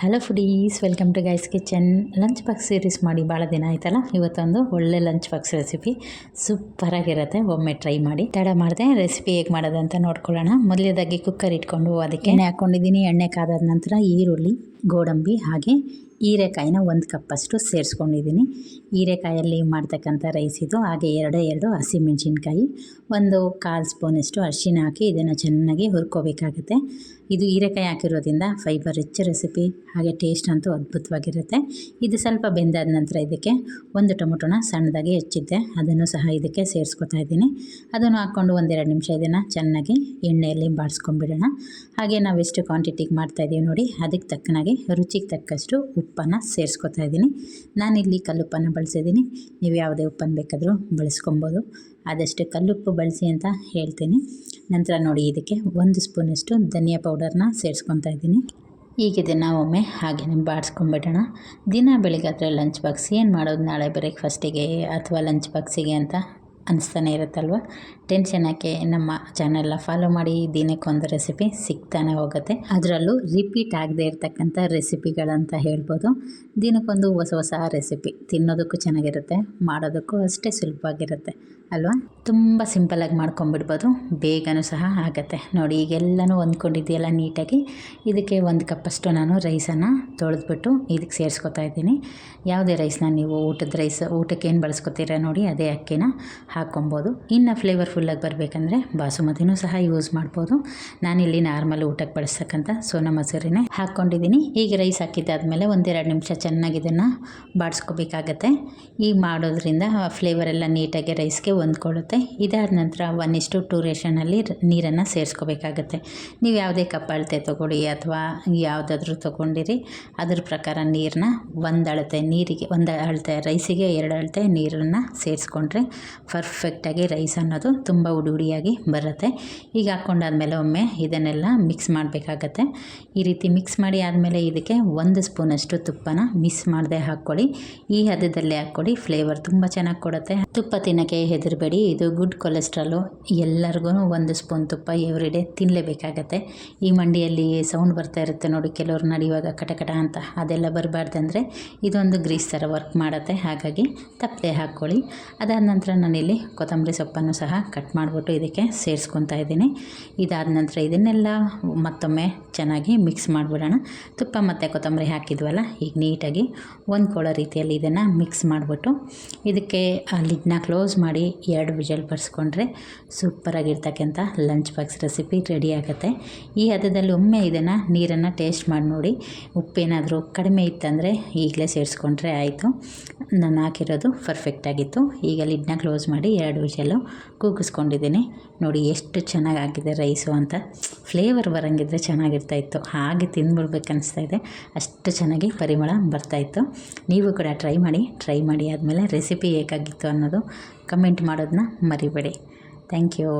Hello foodies welcome to guys kitchen lunch box series ಮಾಡಿ ಭಾಳ ದಿನ ಆಯ್ತಲ್ಲ? ಇವತ್ತೊಂದು ಒಳ್ಳೆ ಲಂಚ್ ಬಾಕ್ಸ್ ರೆಸಿಪಿ ಸೂಪರಾಗಿರುತ್ತೆ ಒಮ್ಮೆ ಟ್ರೈ ಮಾಡಿ. ತಡ ಮಾಡಿದೆ. ರೆಸಿಪಿ ಹೇಗೆ ಮಾಡೋದು ಅಂತ ನೋಡ್ಕೊಳ್ಳೋಣ. ಮೊದಲೇದಾಗಿ ಕುಕ್ಕರ್ ಇಟ್ಕೊಂಡು ಅದಕ್ಕೆ ಎಣ್ಣೆ ಹಾಕ್ಕೊಂಡಿದ್ದೀನಿ ಎಣ್ಣೆ ಕಾದಾದ ನಂತರ ಈರುಳ್ಳಿ, ಗೋಡಂಬಿ ಹಾಗೆ ಹೀರೆಕಾಯಿನ ಒಂದು ಕಪ್ಪಷ್ಟು ಸೇರಿಸ್ಕೊಂಡಿದ್ದೀನಿ. ಹೀರೆಕಾಯಲ್ಲಿ ಮಾಡ್ತಕ್ಕಂಥ ರೈಸ್ ಇದು, ಹಾಗೆ ಎರಡೇ, ಎರಡು ಹಸಿಮೆಣಸಿನ್ಕಾಯಿ, ಒಂದು ಕಾಲು ಸ್ಪೂನಷ್ಟು ಅರಿಶಿನ ಹಾಕಿ ಇದನ್ನು ಚೆನ್ನಾಗಿ ಹುರ್ಕೋಬೇಕಾಗುತ್ತೆ. ಇದು ಹೀರೆಕಾಯಿ ಹಾಕಿರೋದ್ರಿಂದ ಫೈಬರ್ ರಿಚ್ ರೆಸಿಪಿ ಹಾಗೆ ಟೇಸ್ಟ್ ಅಂತೂ ಅದ್ಭುತವಾಗಿರುತ್ತೆ. ಇದು ಸ್ವಲ್ಪ ಬೆಂದಾದ ನಂತರ ಇದಕ್ಕೆ ಒಂದು ಟೊಮೊಟೊನ ಸಣ್ಣದಾಗಿ ಹೆಚ್ಚಿದ್ದೆ. ಅದನ್ನು ಸಹ ಇದಕ್ಕೆ ಸೇರಿಸ್ಕೊತಾ ಇದ್ದೀನಿ. ಅದನ್ನು ಹಾಕ್ಕೊಂಡು ಒಂದೆರಡು ನಿಮಿಷ ಇದನ್ನು ಚೆನ್ನಾಗಿ ಎಣ್ಣೆಯಲ್ಲಿ ಬಾಡಿಸ್ಕೊಂಡ್ಬಿಡೋಣ ಹಾಗೆ ನಾವು ಎಷ್ಟು ಕ್ವಾಂಟಿಟಿಗೆ ಮಾಡ್ತಾಯಿದ್ದೀವಿ ನೋಡಿ, ಅದಕ್ಕೆ ತಕ್ಕನಾಗಿ ರುಚಿಗೆ ತಕ್ಕಷ್ಟು ಉಪ್ಪನ್ನು ಸೇರಿಸ್ಕೊತಾ ಇದ್ದೀನಿ. ನಾನಿಲ್ಲಿ ಕಲ್ಲುಪ್ಪನ್ನು ಬಳಸಿದ್ದೀನಿ. ನೀವು ಯಾವುದೇ ಉಪ್ಪನ್ನು ಬೇಕಾದರೂ ಬಳಸ್ಕೊಬೋದು. ಆದಷ್ಟು ಕಲ್ಲುಪ್ಪು ಬಳಸಿ ಅಂತ ಹೇಳ್ತೀನಿ. ನಂತರ ನೋಡಿ, ಇದಕ್ಕೆ ಒಂದು ಸ್ಪೂನಷ್ಟು ಧನಿಯಾ ಪೌಡರ್ನ ಸೇರಿಸ್ಕೊತಾ ಇದ್ದೀನಿ. ಈಗ ಇದನ್ನು ಒಮ್ಮೆ ಹಾಗೆಯೇ ಬಾಡಿಸ್ಕೊಂಬಿಡೋಣ ದಿನ ಬೆಳಿಗ್ಗೆ ಲಂಚ್ ಬಾಕ್ಸ್ ಏನು ಮಾಡೋದು ನಾಳೆ ಬ್ರೇಕ್ಫಾಸ್ಟಿಗೆ ಅಥವಾ ಲಂಚ್ ಬಾಕ್ಸಿಗೆ ಅಂತ ಅನಿಸ್ತಾನೆ ಇರುತ್ತಲ್ವ? ಟೆನ್ಷನ್ ಹಾಕಿ ನಮ್ಮ ಚಾನೆಲ್ನ ಫಾಲೋ ಮಾಡಿ ದಿನಕ್ಕೊಂದು ರೆಸಿಪಿ ಸಿಗ್ತಾನೆ ಹೋಗುತ್ತೆ. ಅದರಲ್ಲೂ ರಿಪೀಟ್ ಆಗದೆ ಇರತಕ್ಕಂಥ ರೆಸಿಪಿಗಳಂತ ಹೇಳ್ಬೋದು. ದಿನಕ್ಕೊಂದು ಹೊಸ ಹೊಸ ರೆಸಿಪಿ ತಿನ್ನೋದಕ್ಕೂ ಚೆನ್ನಾಗಿರುತ್ತೆ, ಮಾಡೋದಕ್ಕೂ ಅಷ್ಟೇ ಸುಲಭವಾಗಿರುತ್ತೆ, ಅಲ್ವಾ? ತುಂಬ ಸಿಂಪಲಾಗಿ ಮಾಡ್ಕೊಂಬಿಡ್ಬೋದು ಬೇಗನೂ ಸಹ ಆಗುತ್ತೆ. ನೋಡಿ, ಈಗೆಲ್ಲನೂ ಹೊಂದ್ಕೊಂಡಿದೆಯಲ್ಲ ನೀಟಾಗಿ. ಇದಕ್ಕೆ ಒಂದು ಕಪ್ಪಷ್ಟು ನಾನು ರೈಸನ್ನು ತೊಳೆದ್ಬಿಟ್ಟು ಇದಕ್ಕೆ ಸೇರಿಸ್ಕೊತಾ ಇದ್ದೀನಿ. ಯಾವುದೇ ರೈಸ್ನ ನೀವು ಊಟದ ರೈಸ್ ಊಟಕ್ಕೆ ಏನು ಬಳಸ್ಕೊತೀರ ನೋಡಿ, ಅದೇ ಅಕ್ಕಿನ. ಹಾಕ್ಕೊಬೋದು. ಇನ್ನು ಫ್ಲೇವರ್ಫುಲ್ಲಾಗಿ ಬರಬೇಕಂದ್ರೆ ಬಾಸುಮತಿನೂ ಸಹ ಯೂಸ್ ಮಾಡ್ಬೋದು. ನಾನಿಲ್ಲಿ ನಾರ್ಮಲ್ ಊಟಕ್ಕೆ ಬಳಸ್ತಕ್ಕಂಥ ಸೋನಾ ಮಸೂರಿನೇ ಹಾಕ್ಕೊಂಡಿದ್ದೀನಿ ಈಗ ರೈಸ್ ಹಾಕಿದ್ದಾದಮೇಲೆ ಒಂದೆರಡು ನಿಮಿಷ ಚೆನ್ನಾಗಿ ಇದನ್ನು ಬಾಡಿಸ್ಕೋಬೇಕಾಗತ್ತೆ. ಈಗ ಮಾಡೋದ್ರಿಂದ ಫ್ಲೇವರ್ ಎಲ್ಲ ನೀಟಾಗಿ ರೈಸ್ಗೆ ಹೊಂದ್ಕೊಳ್ಳುತ್ತೆ. ಇದಾದ ನಂತರ ಒನ್ ಇಷ್ಟು ಟೂ ರೇಷನಲ್ಲಿ ನೀರನ್ನು ಸೇರಿಸ್ಕೋಬೇಕಾಗತ್ತೆ. ನೀವು ಯಾವುದೇ ಕಪ್ಪಳತೆ ತೊಗೊಳ್ಳಿ ಅಥವಾ ಯಾವುದಾದ್ರೂ ತೊಗೊಂಡಿರಿ, ಅದ್ರ ಪ್ರಕಾರ ನೀರನ್ನ ಒಂದು ಅಳತೆ ನೀರಿಗೆ, ಒಂದು ಅಳತೆ ರೈಸಿಗೆ ಎರಡು ಅಳತೆ ನೀರನ್ನು ಸೇರಿಸ್ಕೊಂಡ್ರೆ ಪರ್ಫೆಕ್ಟಾಗಿ ರೈಸ್ ಅನ್ನೋದು ತುಂಬ ಉಡಿ ಉಡಿಯಾಗಿ ಬರುತ್ತೆ. ಈಗ ಹಾಕ್ಕೊಂಡಾದ್ಮೇಲೆ ಒಮ್ಮೆ ಇದನ್ನೆಲ್ಲ ಮಿಕ್ಸ್ ಮಾಡಬೇಕಾಗತ್ತೆ. ಈ ರೀತಿ ಮಿಕ್ಸ್ ಮಾಡಿ ಆದಮೇಲೆ ಇದಕ್ಕೆ ಒಂದು ಸ್ಪೂನಷ್ಟು ತುಪ್ಪನ ಮಿಸ್ ಮಾಡದೆ ಹಾಕ್ಕೊಳ್ಳಿ. ಈ ಹದದಲ್ಲೇ ಹಾಕ್ಕೊಳ್ಳಿ ಫ್ಲೇವರ್ ತುಂಬ ಚೆನ್ನಾಗಿ ಕೊಡುತ್ತೆ. ತುಪ್ಪ ತಿನ್ನೋಕ್ಕೆ ಹೆದರಬೇಡಿ, ಇದು ಗುಡ್ ಕೊಲೆಸ್ಟ್ರಾಲು ಎಲ್ಲರಿಗೂ ಒಂದು ಸ್ಪೂನ್ ತುಪ್ಪ ಎವ್ರಿ ಡೇ ತಿನ್ನಲೇಬೇಕಾಗತ್ತೆ ಈ ಮಂಡಿಯಲ್ಲಿ ಸೌಂಡ್ ಬರ್ತಾ ಇರುತ್ತೆ ನೋಡಿ, ಕೆಲವ್ರು ನಡೆಯುವಾಗ ಕಟಕಟ ಅಂತ. ಅದೆಲ್ಲ ಬರಬಾರ್ದಂದ್ರೆ ಇದೊಂದು ಗ್ರೀಸ್ ಥರ ವರ್ಕ್ ಮಾಡುತ್ತೆ. ಹಾಗಾಗಿ ತಪ್ಪದೆ ಹಾಕ್ಕೊಳ್ಳಿ. ಅದಾದ ನಂತರ ನಾನಿಲ್ಲಿ ಕೊತ್ತಂಬರಿ ಸೊಪ್ಪನ್ನು ಸಹ ಕಟ್ ಮಾಡಿಬಿಟ್ಟು ಇದಕ್ಕೆ ಸೇರಿಸ್ಕೊತಾ ಇದ್ದೀನಿ. ಇದಾದ ನಂತರ ಇದನ್ನೆಲ್ಲ ಮತ್ತೊಮ್ಮೆ ಚೆನ್ನಾಗಿ ಮಿಕ್ಸ್ ಮಾಡಿಬಿಡೋಣ. ತುಪ್ಪ ಮತ್ತು ಕೊತ್ತಂಬರಿ ಹಾಕಿದ್ವಲ್ಲ, ಈಗ ನೀಟಾಗಿ ಹೊಂದ್ಕೊಳ್ಳೋ ರೀತಿಯಲ್ಲಿ ಇದನ್ನು ಮಿಕ್ಸ್ ಮಾಡಿಬಿಟ್ಟು ಇದಕ್ಕೆ ಲಿಡ್ನ ಕ್ಲೋಸ್ ಮಾಡಿ ಎರಡು ವಿಜಲ್ ಬರ್ಸ್ಕೊಂಡ್ರೆ ಸೂಪರಾಗಿರ್ತಕ್ಕಂಥ ಲಂಚ್ ಬಾಕ್ಸ್ ರೆಸಿಪಿ ರೆಡಿ ಆಗುತ್ತೆ. ಈ ಹದದಲ್ಲಿ ಒಮ್ಮೆ ಇದನ್ನು ನೀರನ್ನು ಟೇಸ್ಟ್ ಮಾಡಿ ನೋಡಿ. ಉಪ್ಪೇನಾದರೂ ಕಡಿಮೆ ಇತ್ತಂದರೆ ಈಗಲೇ ಸೇರಿಸ್ಕೊಂಡ್ರೆ ಆಯಿತು. ನಾನು ಹಾಕಿರೋದು ಪರ್ಫೆಕ್ಟಾಗಿತ್ತು ಈಗ ಲಿಡ್ನ ಕ್ಲೋಸ್ ಮಾಡಿ ಎರಡು ವಿಷಲು ಕೂಗಿಸ್ಕೊಂಡಿದ್ದೀನಿ. ನೋಡಿ ಎಷ್ಟು ಚೆನ್ನಾಗಿ ಆಗಿದೆ ರೈಸು ಅಂತ. ಫ್ಲೇವರ್ ಬರೋಂಗಿದ್ರೆ ಚೆನ್ನಾಗಿರ್ತಾಯಿತ್ತು ಹಾಗೆ ತಿಂದ್ಬಿಡ್ಬೇಕು ಅನಿಸ್ತಾ ಇದೆ. ಅಷ್ಟು ಚೆನ್ನಾಗಿ ಪರಿಮಳ ಬರ್ತಾಯಿತ್ತು ನೀವು ಕೂಡ ಟ್ರೈ ಮಾಡಿ. ಟ್ರೈ ಮಾಡಿ ಆದಮೇಲೆ ರೆಸಿಪಿ ಹೇಗಾಗಿತ್ತು ಅನ್ನೋದು ಕಮೆಂಟ್ ಮಾಡೋದನ್ನ ಮರಿಬೇಡಿ. Thank you.